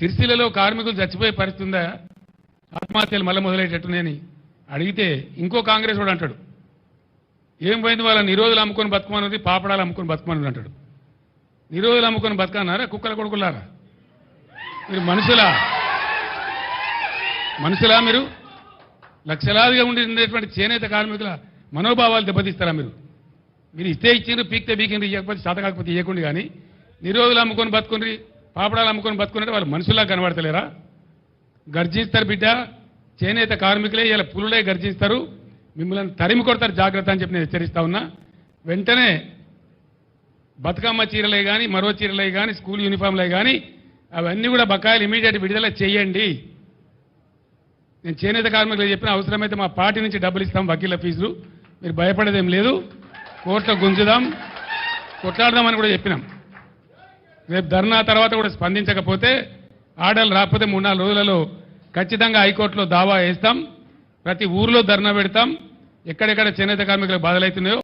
సిరిసిల్లలో కార్మికులు చచ్చిపోయే పరిస్థితి ఉందా? ఆత్మహత్యలు మళ్ళీ మొదలయ్యేటట్టునని అడిగితే ఇంకో కాంగ్రెస్ వాడు అంటాడు. ఏం పోయింది వాళ్ళ నిరోధులు అమ్ముకొని బతుకమన్నది పాపడాలు అమ్ముకొని బతుకమన్నది అంటాడు. నిరోధులు అమ్ముకొని బతకన్నారా? కుక్కల కొడుకులారా? మీరు మనుషులా? మనుషులా మీరు? లక్షలాదిగా ఉండేటువంటి చేనేత కార్మికుల మనోభావాలు దెబ్బతీస్తారా మీరు? మీరు ఇస్తే ఇచ్చిండ్రు పీక్తే పీకిండ్రు ఇవ్వకపోతే చేత కాకపోతే ఇవ్వకుండా కానీ నిరోధులు అమ్ముకొని బతుకుండ్రి పాపడాలు అమ్ముకొని బతుకున్నట్టు వాళ్ళు మనుషుల్లా కనబడతలేరా? గర్జిస్తారు బిడ్డ చేనేత కార్మికులే ఇలా పులులే గర్జిస్తారు. మిమ్మల్ని తరిమి కొడతారు జాగ్రత్త అని చెప్పి నేను హెచ్చరిస్తా ఉన్నా. వెంటనే బతుకమ్మ చీరలే కానీ మరో చీరలే కానీ స్కూల్ యూనిఫామ్లే కానీ అవన్నీ కూడా బకాయిలు ఇమీడియట్ విడుదల చేయండి. నేను చేనేత కార్మికులు చెప్పిన అవసరమైతే మా పార్టీ నుంచి డబ్బులు ఇస్తాం వకీల ఫీజులు. మీరు భయపడేదేం లేదు. కోర్టులో గుంజుదాం. కొట్లాడదామని కూడా చెప్పినాం. రేపు ధర్నా తర్వాత కూడా స్పందించకపోతే ఆర్డర్లు రాకపోతే మూడు నాలుగు రోజులలో ఖచ్చితంగా హైకోర్టులో దావా వేస్తాం. ప్రతి ఊర్లో ధర్నా పెడతాం. ఎక్కడెక్కడ చేనేత కార్మికులకు బాధలవుతున్నాయో